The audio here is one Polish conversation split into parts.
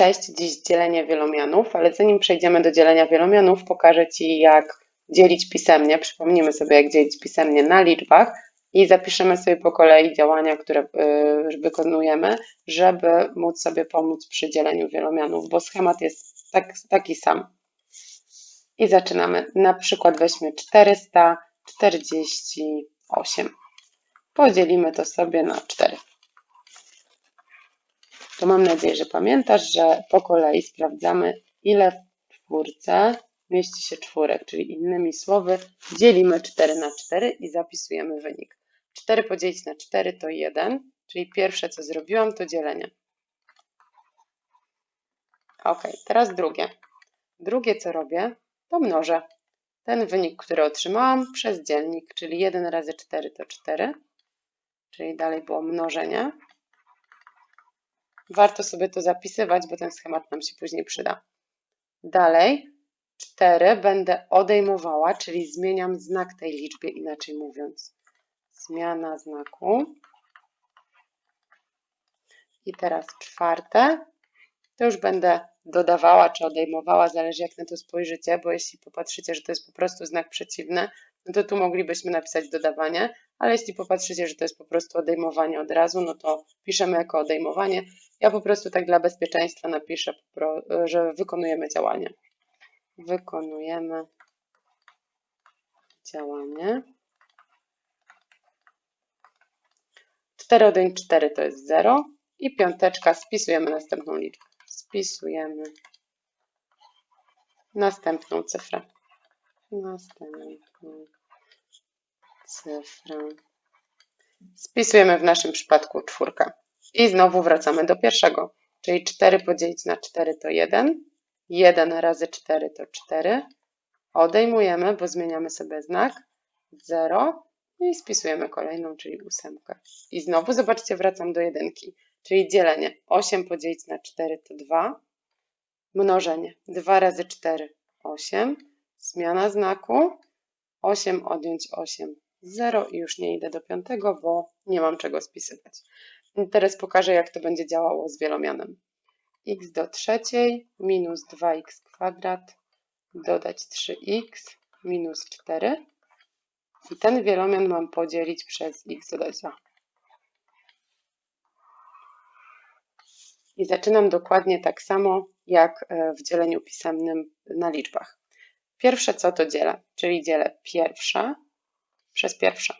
Cześć, dziś dzielenie wielomianów, ale zanim przejdziemy do dzielenia wielomianów, pokażę Ci jak dzielić pisemnie. Przypomnimy sobie jak dzielić pisemnie na liczbach i zapiszemy sobie po kolei działania, które y, wykonujemy, żeby móc sobie pomóc przy dzieleniu wielomianów, bo schemat jest tak, taki sam. I zaczynamy. Na przykład weźmy 448. Podzielimy to sobie na 4 to mam nadzieję, że pamiętasz, że po kolei sprawdzamy, ile w czwórce mieści się czwórek, czyli innymi słowy dzielimy 4 na 4 i zapisujemy wynik. 4 podzielić na 4 to 1, czyli pierwsze co zrobiłam to dzielenie. Ok, teraz drugie. Drugie co robię to mnożę. Ten wynik, który otrzymałam przez dzielnik, czyli 1 razy 4 to 4, czyli dalej było mnożenie. Warto sobie to zapisywać, bo ten schemat nam się później przyda. Dalej, 4 będę odejmowała, czyli zmieniam znak tej liczbie, inaczej mówiąc. Zmiana znaku. I teraz czwarte, to już będę dodawała czy odejmowała, zależy jak na to spojrzycie, bo jeśli popatrzycie, że to jest po prostu znak przeciwny, no to tu moglibyśmy napisać dodawanie, ale jeśli popatrzycie, że to jest po prostu odejmowanie od razu, no to piszemy jako odejmowanie. Ja po prostu tak dla bezpieczeństwa napiszę, że wykonujemy działanie. Wykonujemy działanie. 4 odjąć 4 to jest 0 i piąteczka spisujemy następną liczbę. Spisujemy następną cyfrę. Następną cyfrę. Spisujemy w naszym przypadku czwórkę. I znowu wracamy do pierwszego, czyli 4 podzielić na 4 to 1. 1 razy 4 to 4. Odejmujemy, bo zmieniamy sobie znak. 0 i spisujemy kolejną, czyli ósemkę. I znowu zobaczcie, wracam do jedynki, czyli dzielenie. 8 podzielić na 4 to 2. Mnożenie. 2 razy 4 8. Zmiana znaku. 8 odjąć 8 0 i już nie idę do piątego, bo nie mam czego spisywać. Teraz pokażę, jak to będzie działało z wielomianem. x do trzeciej minus 2x kwadrat dodać 3x minus 4 i ten wielomian mam podzielić przez x dodać 2. I zaczynam dokładnie tak samo jak e, w dzieleniu pisemnym na liczbach. Pierwsze co to dzielę, czyli dzielę pierwsze przez pierwsze.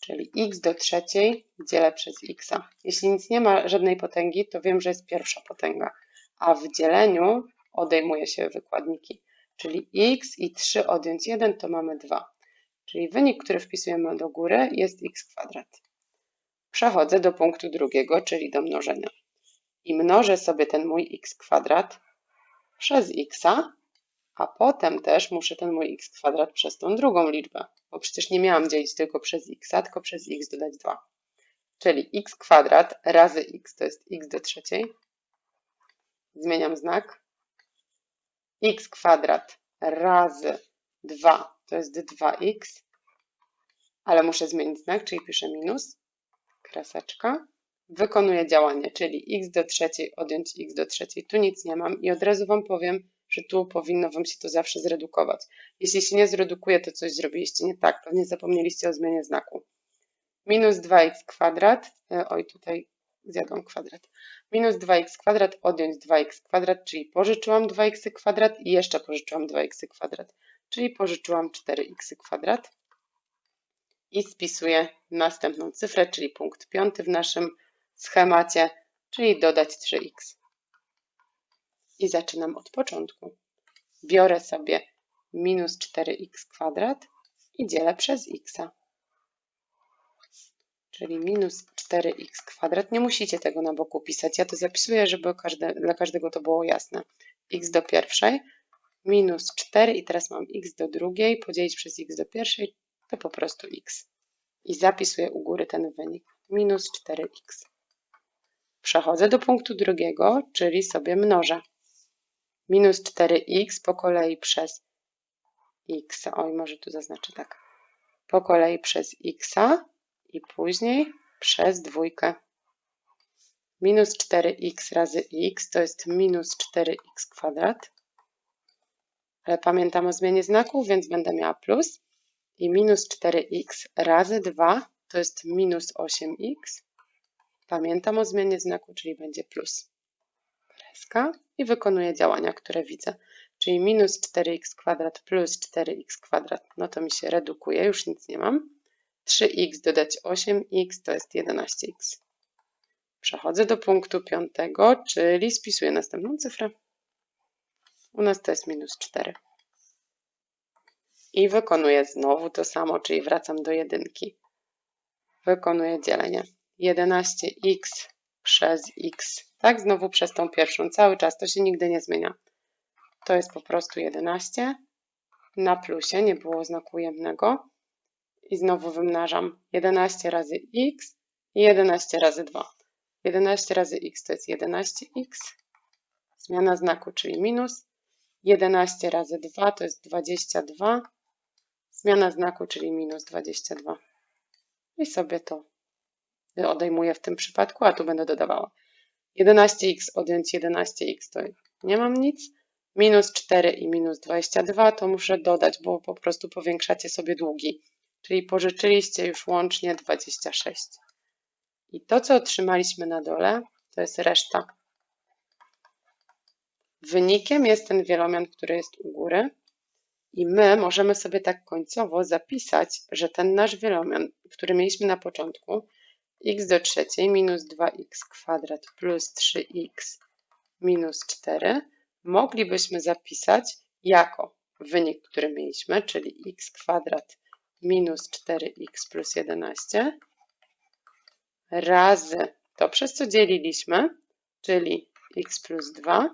Czyli x do trzeciej dzielę przez x. Jeśli nic nie ma, żadnej potęgi, to wiem, że jest pierwsza potęga. A w dzieleniu odejmuje się wykładniki. Czyli x i 3 odjąć 1 to mamy 2. Czyli wynik, który wpisujemy do góry jest x kwadrat. Przechodzę do punktu drugiego, czyli do mnożenia. I mnożę sobie ten mój x kwadrat przez x, a potem też muszę ten mój x kwadrat przez tą drugą liczbę, bo przecież nie miałam dzielić tylko przez x, tylko przez x dodać 2. Czyli x kwadrat razy x to jest x do trzeciej. Zmieniam znak. x kwadrat razy 2 to jest 2x, ale muszę zmienić znak, czyli piszę minus, kreseczka. Wykonuję działanie, czyli x do trzeciej odjąć x do trzeciej. Tu nic nie mam i od razu Wam powiem, że tu powinno Wam się to zawsze zredukować. Jeśli się nie zredukuje, to coś zrobiliście nie tak, pewnie zapomnieliście o zmianie znaku. Minus 2x kwadrat, e, oj tutaj zjadłam kwadrat, minus 2x kwadrat odjąć 2x kwadrat, czyli pożyczyłam 2x kwadrat i jeszcze pożyczyłam 2x kwadrat, czyli pożyczyłam 4x kwadrat i spisuję następną cyfrę, czyli punkt piąty w naszym schemacie, czyli dodać 3x i zaczynam od początku. Biorę sobie minus 4x kwadrat i dzielę przez x. Czyli minus 4x kwadrat. Nie musicie tego na boku pisać. Ja to zapisuję, żeby każde, dla każdego to było jasne. x do pierwszej minus 4 i teraz mam x do drugiej podzielić przez x do pierwszej to po prostu x. I zapisuję u góry ten wynik. Minus 4x. Przechodzę do punktu drugiego, czyli sobie mnożę minus 4x po kolei przez x. Oj, może tu zaznaczę tak. Po kolei przez x i później przez dwójkę. Minus 4x razy x to jest minus 4x kwadrat. Ale pamiętam o zmianie znaku, więc będę miała plus. I minus 4x razy 2 to jest minus 8x. Pamiętam o zmianie znaku, czyli będzie plus. I wykonuję działania, które widzę. Czyli minus 4x kwadrat plus 4x kwadrat, no to mi się redukuje, już nic nie mam. 3x dodać 8x to jest 11x. Przechodzę do punktu piątego, czyli spisuję następną cyfrę. U nas to jest minus 4. I wykonuję znowu to samo, czyli wracam do jedynki. Wykonuję dzielenie. 11x przez x. Tak, znowu przez tą pierwszą. Cały czas to się nigdy nie zmienia. To jest po prostu 11 na plusie, nie było znaku ujemnego. I znowu wymnażam 11 razy x i 11 razy 2. 11 razy x to jest 11x. Zmiana znaku, czyli minus. 11 razy 2 to jest 22. Zmiana znaku, czyli minus 22. I sobie to odejmuję w tym przypadku, a tu będę dodawała. 11x odjąć 11x to nie mam nic. Minus 4 i minus 22 to muszę dodać, bo po prostu powiększacie sobie długi. Czyli pożyczyliście już łącznie 26. I to, co otrzymaliśmy na dole, to jest reszta. Wynikiem jest ten wielomian, który jest u góry. I my możemy sobie tak końcowo zapisać, że ten nasz wielomian, który mieliśmy na początku, x do trzeciej minus 2x kwadrat plus 3x minus 4, moglibyśmy zapisać jako wynik, który mieliśmy, czyli x kwadrat minus 4x plus 11 razy to, przez co dzieliliśmy, czyli x plus 2.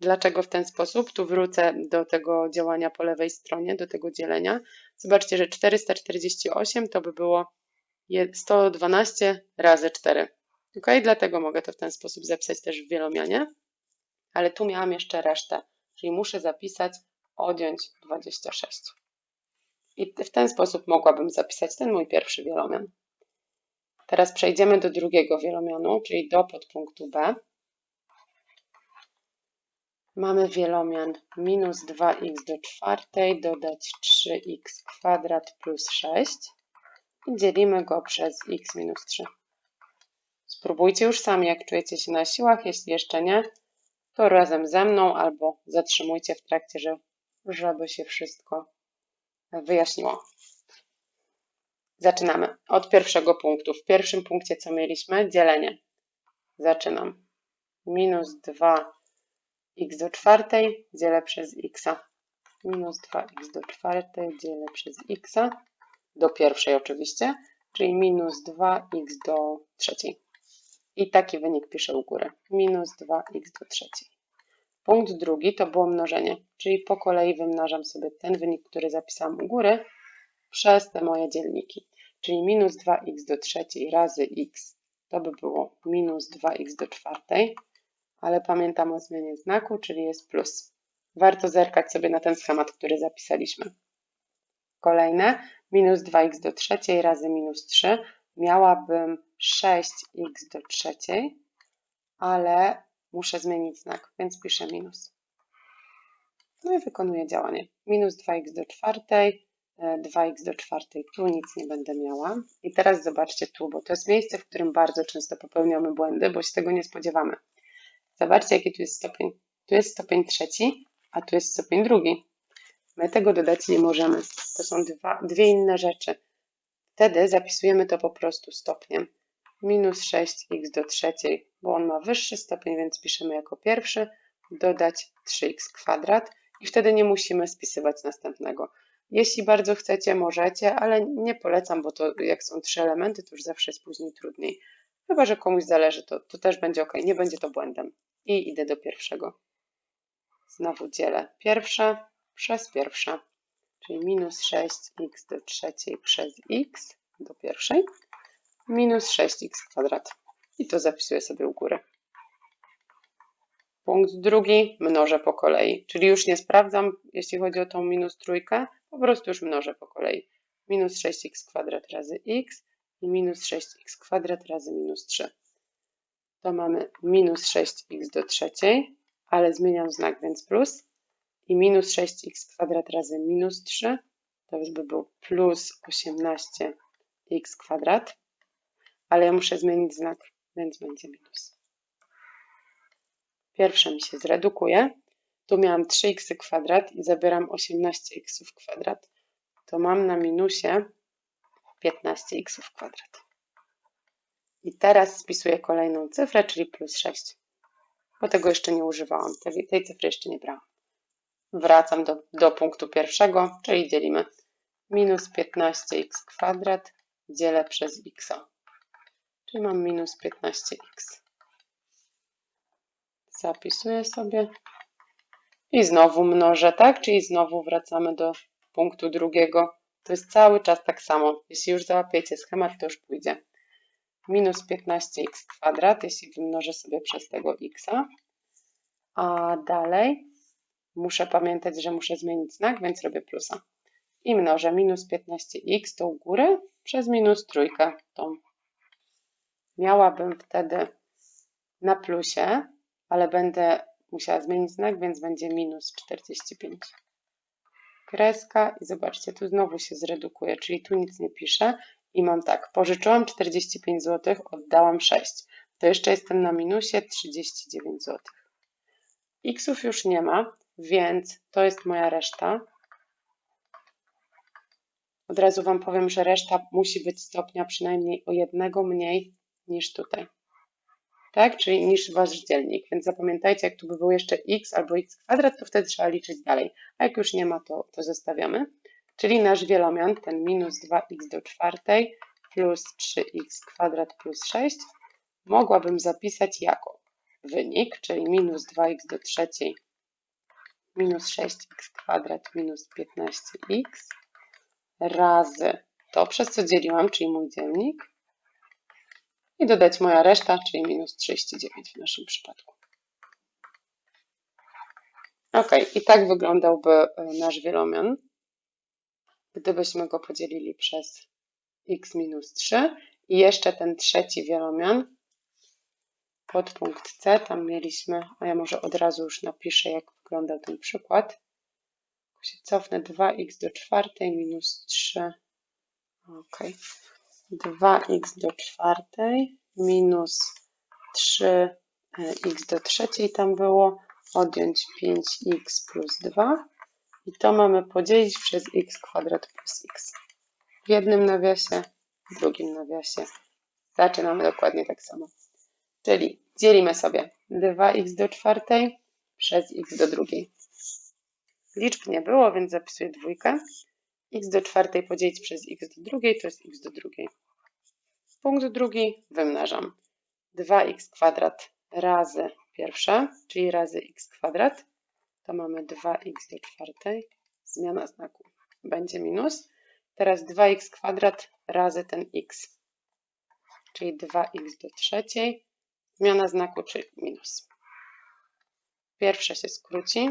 Dlaczego w ten sposób? Tu wrócę do tego działania po lewej stronie, do tego dzielenia. Zobaczcie, że 448 to by było 112 razy 4. Ok, dlatego mogę to w ten sposób zapisać też w wielomianie. Ale tu miałam jeszcze resztę, czyli muszę zapisać odjąć 26. I w ten sposób mogłabym zapisać ten mój pierwszy wielomian. Teraz przejdziemy do drugiego wielomianu, czyli do podpunktu B. Mamy wielomian minus 2x do czwartej dodać 3x kwadrat plus 6 i dzielimy go przez x minus 3. Spróbujcie już sami, jak czujecie się na siłach. Jeśli jeszcze nie, to razem ze mną albo zatrzymujcie w trakcie, żeby się wszystko wyjaśniło. Zaczynamy od pierwszego punktu. W pierwszym punkcie co mieliśmy? Dzielenie. Zaczynam. Minus 2x do czwartej dzielę przez x. Minus 2x do czwartej dzielę przez x. Do pierwszej oczywiście, czyli minus 2x do trzeciej. I taki wynik piszę u góry. Minus 2x do trzeciej. Punkt drugi to było mnożenie, czyli po kolei wymnażam sobie ten wynik, który zapisałam u góry, przez te moje dzielniki. Czyli minus 2x do trzeciej razy x to by było minus 2x do czwartej, ale pamiętam o zmianie znaku, czyli jest plus. Warto zerkać sobie na ten schemat, który zapisaliśmy. Kolejne, minus 2x do trzeciej razy minus 3. Miałabym 6x do trzeciej, ale muszę zmienić znak, więc piszę minus. No i wykonuję działanie. Minus 2x do czwartej 2x do czwartej, tu nic nie będę miała. I teraz zobaczcie tu, bo to jest miejsce, w którym bardzo często popełniamy błędy, bo się tego nie spodziewamy. Zobaczcie, jaki tu jest stopień. Tu jest stopień trzeci, a tu jest stopień drugi. My tego dodać nie możemy. To są dwa, dwie inne rzeczy. Wtedy zapisujemy to po prostu stopniem. Minus 6x do trzeciej, bo on ma wyższy stopień, więc piszemy jako pierwszy, dodać 3x kwadrat i wtedy nie musimy spisywać następnego. Jeśli bardzo chcecie, możecie, ale nie polecam, bo to jak są trzy elementy, to już zawsze jest później trudniej. Chyba, że komuś zależy, to, to też będzie ok, nie będzie to błędem. I idę do pierwszego. Znowu dzielę pierwsze przez pierwsze, czyli minus 6x do trzeciej przez x do pierwszej, minus 6x kwadrat. I to zapisuję sobie u góry. Punkt drugi mnożę po kolei, czyli już nie sprawdzam, jeśli chodzi o tą minus trójkę, po prostu już mnożę po kolei. Minus 6x kwadrat razy x i minus 6x kwadrat razy minus 3. to mamy minus 6x do trzeciej, ale zmieniam znak, więc plus. I minus 6x kwadrat razy minus 3, to już by był plus 18x kwadrat, ale ja muszę zmienić znak, więc będzie minus. Pierwsze mi się zredukuje. Tu miałam 3x kwadrat i zabieram 18x kwadrat. To mam na minusie 15x kwadrat. I teraz spisuję kolejną cyfrę, czyli plus 6, bo tego jeszcze nie używałam, tej, tej cyfry jeszcze nie brałam. Wracam do, do punktu pierwszego, czyli dzielimy minus 15x kwadrat dzielę przez x. Czyli mam minus 15x. Zapisuję sobie i znowu mnożę, tak? Czyli znowu wracamy do punktu drugiego. To jest cały czas tak samo. Jeśli już załapiecie schemat, to już pójdzie minus 15x kwadrat, jeśli wymnożę sobie przez tego x. A dalej muszę pamiętać, że muszę zmienić znak, więc robię plusa. I mnożę minus 15x tą górę przez minus trójkę tą. Miałabym wtedy na plusie, ale będę musiała zmienić znak, więc będzie minus 45. Kreska i zobaczcie, tu znowu się zredukuje, czyli tu nic nie piszę, i mam tak, pożyczyłam 45 zł, oddałam 6. To jeszcze jestem na minusie 39 zł. Xów już nie ma, więc to jest moja reszta. Od razu Wam powiem, że reszta musi być stopnia przynajmniej o jednego mniej niż tutaj. Tak? Czyli niż Wasz dzielnik. Więc zapamiętajcie, jak tu by był jeszcze x albo x kwadrat, to wtedy trzeba liczyć dalej. A jak już nie ma, to, to zostawiamy. Czyli nasz wielomian, ten minus 2x do czwartej plus 3x kwadrat plus 6, mogłabym zapisać jako wynik, czyli minus 2x do trzeciej minus 6x kwadrat minus 15x razy to, przez co dzieliłam, czyli mój dzielnik i dodać moja reszta, czyli minus 39 w naszym przypadku. Ok, i tak wyglądałby e, nasz wielomian gdybyśmy go podzielili przez x minus 3 i jeszcze ten trzeci wielomian pod punkt C, tam mieliśmy, a ja może od razu już napiszę, jak wyglądał ten przykład. Się cofnę 2x do czwartej minus 3, ok, 2x do czwartej minus 3x do trzeciej tam było, odjąć 5x plus 2 i to mamy podzielić przez x kwadrat plus x. W jednym nawiasie, w drugim nawiasie. Zaczynamy dokładnie tak samo. Czyli dzielimy sobie 2x do czwartej przez x do drugiej. Liczb nie było, więc zapisuję dwójkę. x do czwartej podzielić przez x do drugiej to jest x do drugiej. Punkt drugi wymnażam. 2x kwadrat razy pierwsze, czyli razy x kwadrat to mamy 2x do czwartej, zmiana znaku będzie minus. Teraz 2x kwadrat razy ten x, czyli 2x do trzeciej, zmiana znaku, czyli minus. Pierwsze się skróci,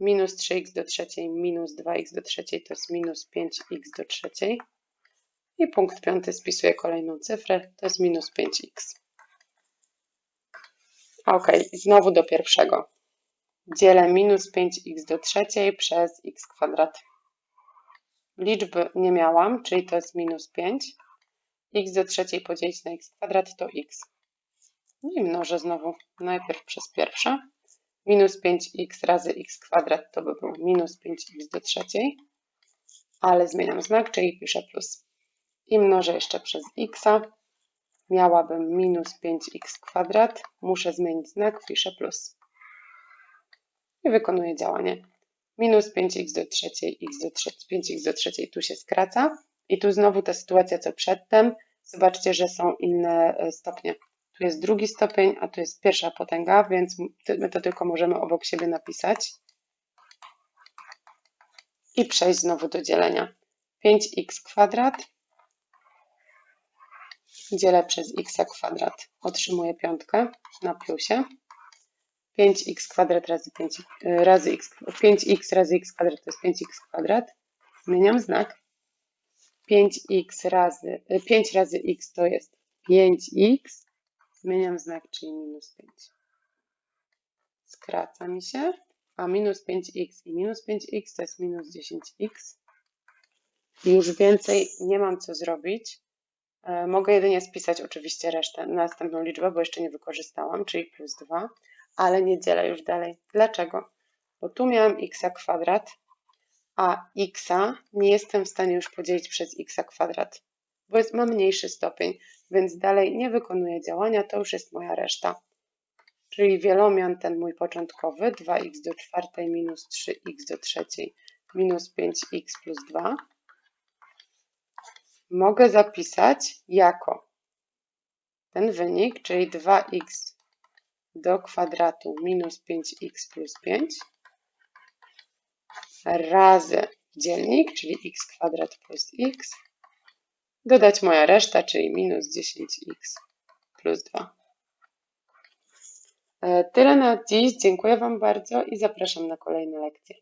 minus 3x do trzeciej minus 2x do trzeciej to jest minus 5x do trzeciej. I punkt piąty spisuje kolejną cyfrę, to jest minus 5x. Ok, znowu do pierwszego dzielę minus 5x do trzeciej przez x kwadrat. Liczby nie miałam, czyli to jest minus 5. x do trzeciej podzielić na x kwadrat to x. I mnożę znowu najpierw przez pierwsze. Minus 5x razy x kwadrat to by był minus 5x do trzeciej, ale zmieniam znak, czyli piszę plus. I mnożę jeszcze przez x. Miałabym minus 5x kwadrat, muszę zmienić znak, piszę plus i wykonuję działanie. Minus 5x do trzeciej, x do trzeciej, 5x do trzeciej tu się skraca. I tu znowu ta sytuacja co przedtem. Zobaczcie, że są inne e, stopnie. Tu jest drugi stopień, a tu jest pierwsza potęga, więc my to tylko możemy obok siebie napisać. I przejść znowu do dzielenia. 5x kwadrat dzielę przez x kwadrat. Otrzymuję piątkę na plusie. 5x kwadrat razy 5, e, razy x, 5x razy x kwadrat to jest 5x kwadrat. Zmieniam znak. 5x razy, 5 e, razy x to jest 5x. Zmieniam znak, czyli minus 5. Skraca mi się, a minus 5x i minus 5x to jest minus 10x. I już więcej nie mam co zrobić. E, Mogę jedynie spisać oczywiście resztę na następną liczbę, bo jeszcze nie wykorzystałam, czyli plus 2, ale nie dzielę już dalej. Dlaczego? Bo tu miałam x kwadrat, a x nie jestem w stanie już podzielić przez x kwadrat, bo jest, ma mniejszy stopień, więc dalej nie wykonuję działania, to już jest moja reszta. Czyli wielomian ten mój początkowy, 2x do czwartej minus 3x do trzeciej minus 5x plus 2, mogę zapisać jako ten wynik, czyli 2x do kwadratu minus 5x plus 5 razy dzielnik, czyli x kwadrat plus x, dodać moja reszta, czyli minus 10x plus 2. E, Tyle na dziś. Dziękuję Wam bardzo i zapraszam na kolejne lekcje.